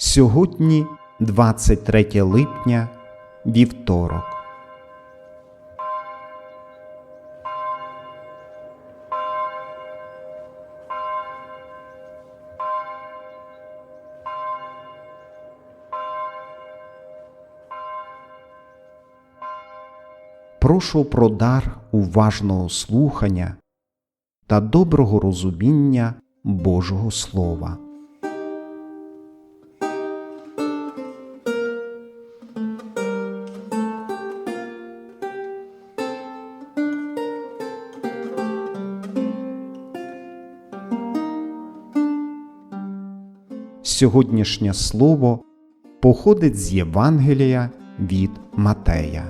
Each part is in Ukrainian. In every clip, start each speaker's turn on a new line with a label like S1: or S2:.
S1: Сьогодні 23 липня, вівторок. Прошу про дар уважного слухання та доброго розуміння Божого Слова. Сьогоднішнє слово походить з Євангелія від Матея.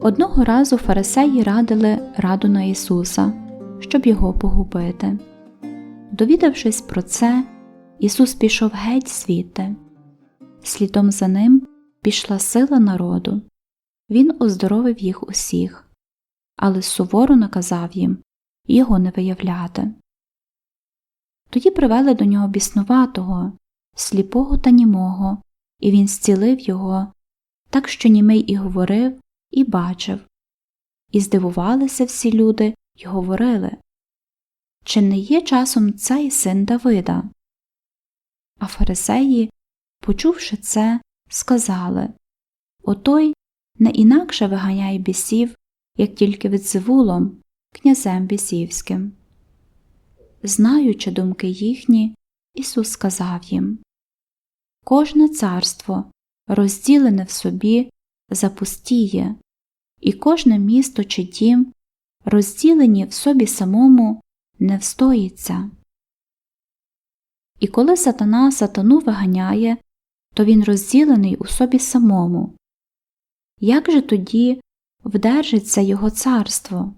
S2: Одного разу фарисеї радили раду на Ісуса, щоб його погубити. Довідавшись про це, Ісус пішов геть звідти. Слідом за ним пішла сила народу. Він оздоровив їх усіх, але суворо наказав їм його не виявляти. Тоді привели до нього біснуватого, сліпого та німого, і він зцілив його, так що німий і говорив, і бачив. І здивувалися всі люди й говорили Чи не є часом цей син Давида? А фарисеї, почувши це, сказали Отой не інакше виганяє бісів, як тільки Вицевулом, князем бісівським. Знаючи думки їхні, Ісус сказав їм Кожне царство, розділене в собі, запустіє, і кожне місто чи дім, розділені в собі самому, не встоїться. І коли сатана сатану виганяє, то він розділений у собі самому. Як же тоді вдержиться його царство?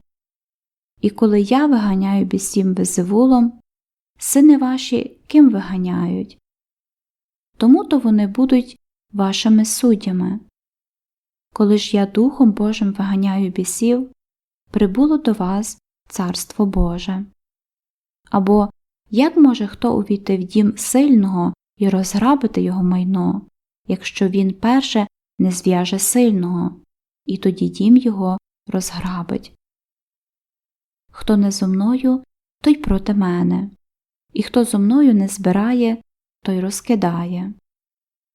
S2: І коли я виганяю бісім беззевулом, сини ваші ким виганяють? Тому то вони будуть вашими суддями. Коли ж я Духом Божим виганяю бісів, прибуло до вас Царство Боже. Або як може хто увійти в дім сильного і розграбити його майно, якщо він перше не зв'яже сильного, і тоді дім його розграбить? Хто не зо мною, той проти мене, і хто зо мною не збирає, той розкидає.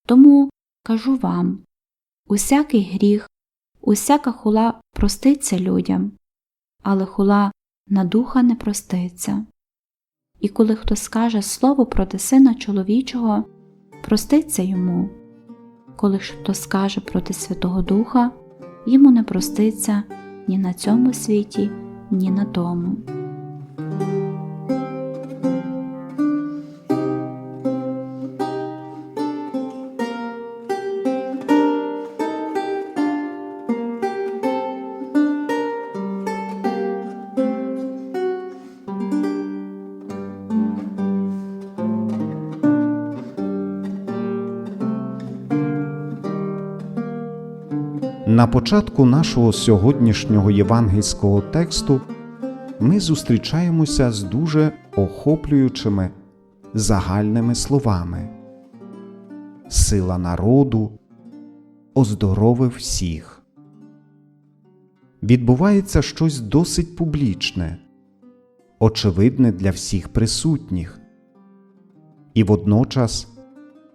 S2: Тому кажу вам усякий гріх, усяка хула проститься людям, але хула на духа не проститься. І коли хто скаже слово проти сина чоловічого, проститься йому, коли ж хто скаже проти Святого Духа, йому не проститься ні на цьому світі, ні на тому.
S1: На початку нашого сьогоднішнього євангельського тексту ми зустрічаємося з дуже охоплюючими загальними словами Сила народу оздоровив всіх. Відбувається щось досить публічне, очевидне для всіх присутніх, і водночас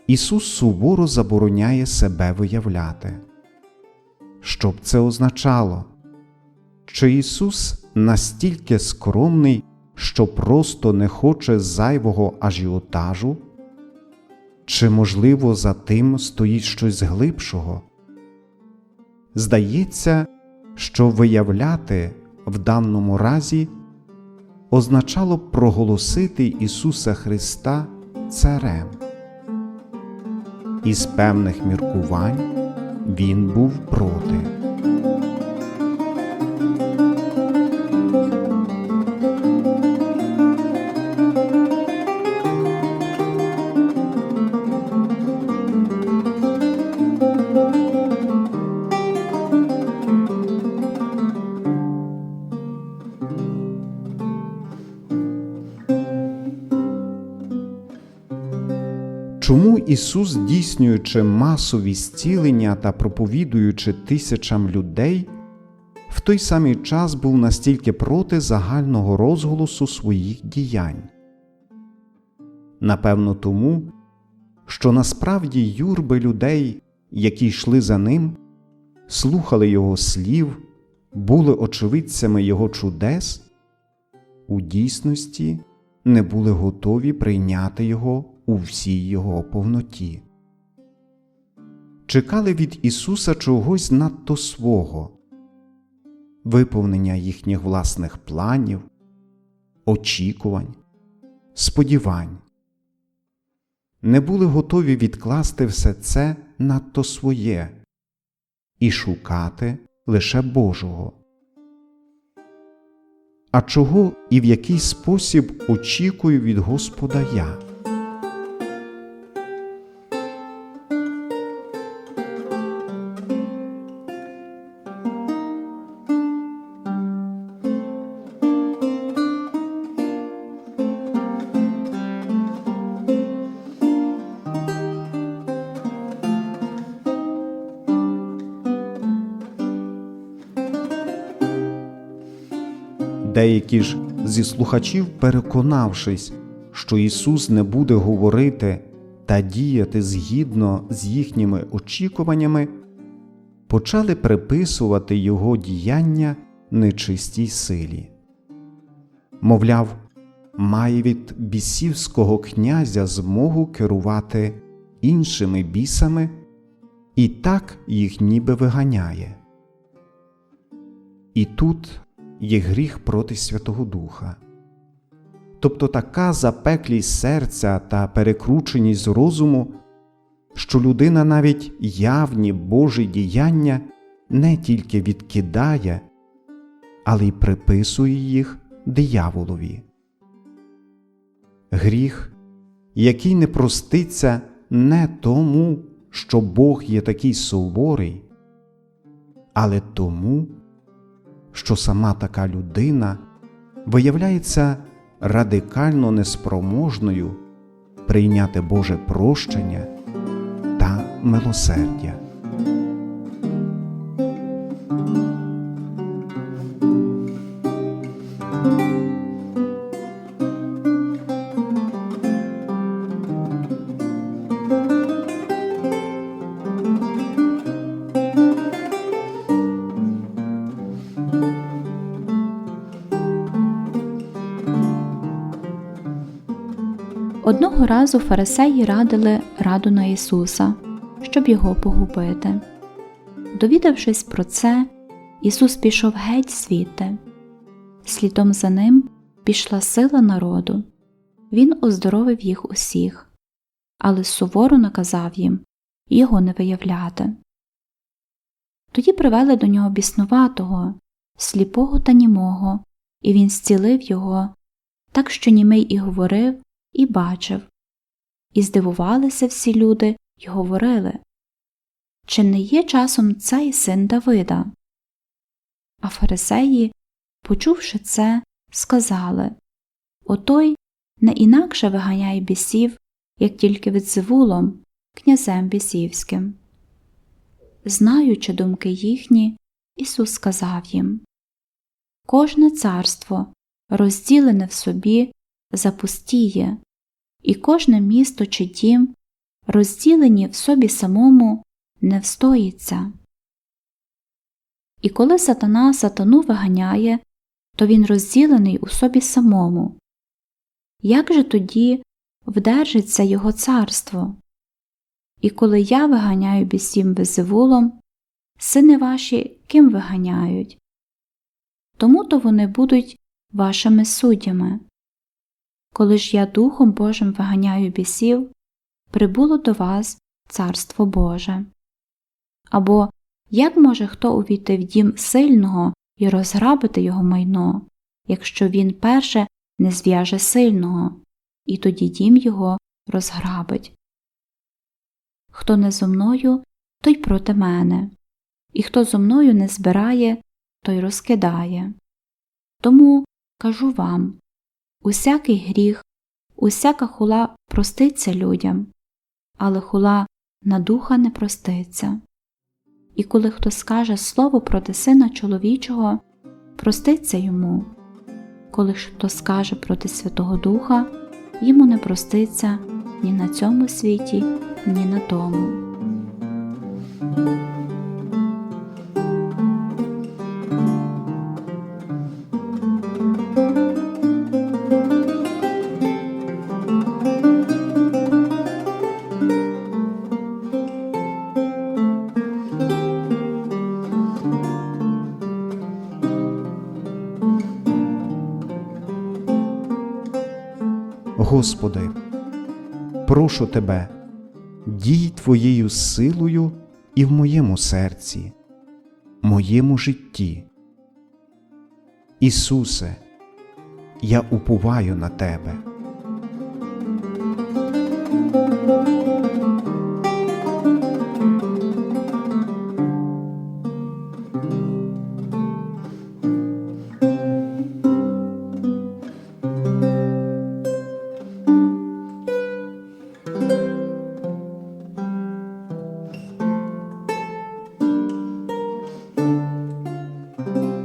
S1: Ісус суворо забороняє себе виявляти. Що б це означало? Чи Ісус настільки скромний, що просто не хоче зайвого ажіотажу? Чи, можливо, за тим стоїть щось глибшого? Здається, що виявляти в даному разі означало проголосити Ісуса Христа Царем. Із певних міркувань він був проти. Чому Ісус, здійснюючи масові зцілення та проповідуючи тисячам людей, в той самий час був настільки проти загального розголосу своїх діянь? Напевно, тому, що насправді юрби людей, які йшли за ним, слухали Його слів, були очевидцями Його чудес, у дійсності не були готові прийняти Його у всій Його повноті. Чекали від Ісуса чогось надто свого, виповнення їхніх власних планів, очікувань, сподівань. Не були готові відкласти все це надто своє і шукати лише Божого. А чого і в який спосіб очікую від Господа я? Деякі ж зі слухачів, переконавшись, що Ісус не буде говорити та діяти згідно з їхніми очікуваннями, почали приписувати Його діяння нечистій силі. Мовляв, має від бісівського князя змогу керувати іншими бісами і так їх ніби виганяє. І тут є гріх проти Святого Духа. Тобто така запеклість серця та перекрученість розуму, що людина навіть явні Божі діяння не тільки відкидає, але й приписує їх дияволові. Гріх, який не проститься не тому, що Бог є такий суворий, але тому, що сама така людина виявляється радикально неспроможною прийняти Боже прощення та милосердя.
S2: Одного разу фарисеї радили раду на Ісуса, щоб його погубити. Довідавшись про це, Ісус пішов геть звідти. Слідом за ним пішла сила народу. Він оздоровив їх усіх, але суворо наказав їм його не виявляти. Тоді привели до нього біснуватого, сліпого та німого, і він зцілив його, так що німий і говорив, і бачив. І здивувалися всі люди й говорили Чи не є часом цей син Давида? А фарисеї, почувши це, сказали Отой не інакше виганяє бісів, як тільки Вицевулом, князем бісівським. Знаючи думки їхні, Ісус сказав їм Кожне царство, розділене в собі, запустіє, і кожне місто чи дім, розділені в собі самому, не встоїться. І коли сатана сатану виганяє, то він розділений у собі самому. Як же тоді вдержиться його царство? І коли я виганяю бісім беззевулом, сини ваші ким виганяють? Тому то вони будуть вашими суддями. Коли ж я Духом Божим виганяю бісів, прибуло до вас Царство Боже. Або як може хто увійти в дім сильного і розграбити його майно, якщо він перше не зв'яже сильного, і тоді дім його розграбить? Хто не зо мною, той проти мене, і хто зо мною не збирає, той розкидає. Тому кажу вам усякий гріх, усяка хула проститься людям, але хула на духа не проститься. І коли хто скаже слово проти сина чоловічого, проститься йому. Коли ж хто скаже проти Святого Духа, йому не проститься ні на цьому світі, ні на тому.
S1: Господи, прошу Тебе, дій Твоєю силою і в моєму серці, моєму житті. Ісусе, я уповаю на Тебе.